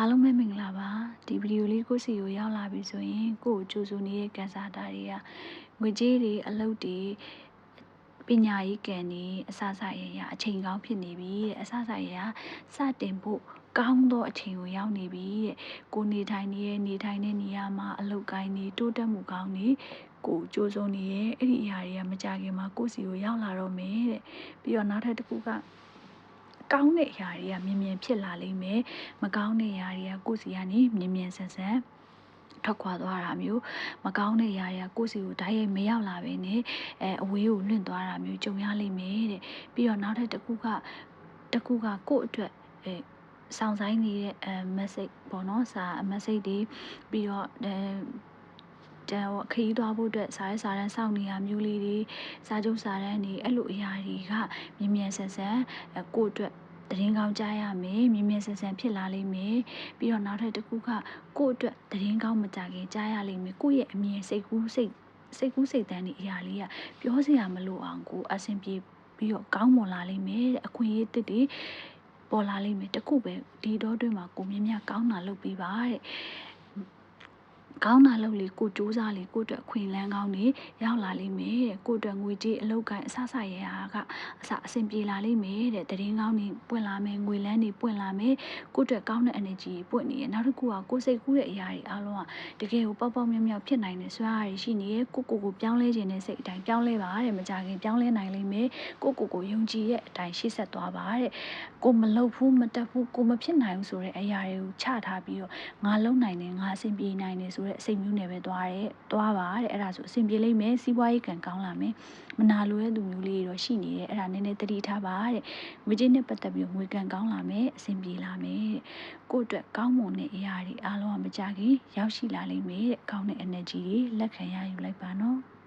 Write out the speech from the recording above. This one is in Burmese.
အားလုံးပဲမင်္ဂလာပါဒီဗီဒီယိုလေးကိုစီကိုရောက်လာပြီဆိုရင်ကိုယ့်ကိုကြိုးစိုးနေတဲ့ကန်စာတာတွေကငွေကြေးတွေအလုပ်တွေပညာရေးကံနေအစစရရအချိန်ကောင်းဖြစ်နေပြီတဲ့အစစရရစတင်ဖို့ကောင်းသောအချိန်ကိုရောက်နေပြီတဲ့ကိုနေထိုင်နေတဲ့နေထိုင်တဲ့နေရာမှာအလုပ်ကိုင်းနေတိုးတက်မှုကောင်းနေကိုကြိုးစိုးနေရဲ့အဲ့ဒီအရာတွေကမကြခင်မှာကိုယ့်စီကိုရောက်လာတော့မယ်တဲ့ပြီးတော့နောက်ထပ်တစ်ခုက ကောင်းတဲ့အရာတွေကမြင်မြင်ဖြစ်လာလိမ့်မယ်မကောင်းတဲ့အရာတွေကကိုယ့်စီကနေမြင်မြင်ဆန်ဆန်ထွက်ခွာသွားတာမျိုးမကောင်းတဲ့အရာတွေကကိုယ့်စီကိုဓာတ်ရိုက်မရောက်လာဘဲနဲ့အဲအဝေးကိုလွင့်သွားတာမျိုးကြုံရလိမ့်မယ်တဲ့ပြီးတော့နောက်ထပ်တစ်ခုကတစ်ခုကကိုယ့်အတွက်အဲဆောင်ဆိုင်နေတဲ့အဲ message ပေါ့နော်စာ message တွေပြီးတော့အဲတန်ခရီးသွားဖို့အတွက်စာရဲစာတန်းစောင့်နေရမျိုးလေးတွေစာချုပ်စာတန်းတွေအဲ့လိုအရာတွေကမြင်မြန်ဆန်ဆန်ကိုယ့်အတွက် တရင်ကောင်းကြားရမယ်မြင်မြင်ဆန်ဆန်ဖြစ်လာလိမ့်မယ်ပြီးတော့နောက်ထပ်တစ်ခုကကိုယ့်အတွက်တရင်ကောင်းမကြခင်ကြားရလိမ့်မယ်ကိုယ့်ရဲ့အမြင်စိတ်ကူးစိတ်စိတ်ကူးစိတ်တန်းဒီအရာလေးကပြောစရာမလိုအောင်ကိုအဆင်ပြေပြီးတော့ကောင်းမွန်လာလိမ့်မယ်တဲ့အခွင့်အရေးတစ်တွေပေါ်လာလိမ့်မယ်တခုပဲဒီတော့တွင်မှာကိုမြင်မြကောင်းတာလုပ်ပြီးပါတဲ့ ကောင်းတာလုပ်လေကိုစူးစမ်းလေကိုအတွက်ခွင်လန်းကောင်းနေရောက်လာလိမ့်မယ်တဲ့ကိုအတွက်ငွေကြေးအလောက်ကန်အဆဆရရကအစအဆင်ပြေလာလိမ့်မယ်တဲ့တရင်ကောင်းနေပွင့်လာမယ်ငွေလန်းနေပွင့်လာမယ်ကိုအတွက်ကောင်းတဲ့ energy ပွင့်နေရနောက်တစ်ခုကကိုစိတ်ကူးတဲ့အရာတွေအားလုံးကတကယ်ကိုပေါက်ပေါက်မြောက်မြောက်ဖြစ်နိုင်တဲ့စွမ်းအားတွေရှိနေရကိုကိုကိုပြောင်းလဲခြင်းနဲ့စိတ်အတိုင်းပြောင်းလဲပါတဲ့မကြခင်ပြောင်းလဲနိုင်လိမ့်မယ်ကိုကိုကိုယုံကြည်ရဲ့အတိုင်းရှေ့ဆက်သွားပါတဲ့ကိုမလုပ်ဘူးမတက်ဘူးကိုမဖြစ်နိုင်ဘူးဆိုတဲ့အရာတွေကိုချထားပြီးတော့ငါလုံနိုင်တယ်ငါအဆင်ပြေနိုင်တယ်ဆိုတဲ့အစိတ်မျိုးနဲ့ပဲသွားတယ်သွားပါတဲ့အဲ့ဒါဆိုအဆင်ပြေလိမ့်မယ်စီးပွားရေးကံကောင်းလာမယ်မနာလိုတဲ့သူမျိုးလေးတွေတော့ရှိနေတယ်အဲ့ဒါနည်းနည်းသတိထားပါတဲ့ငွေကြေးနဲ့ပတ်သက်ပြီးငွေကံကောင်းလာမယ်အဆင်ပြေလာမယ်တဲ့ကိုယ့်အတွက်ကောင်းမွန်တဲ့အရာတွေအားလုံးကမကြခင်ရောက်ရှိလာလိမ့်မယ်တဲ့ကောင်းတဲ့ energy တွေလက်ခံရယူလိုက်ပါနော်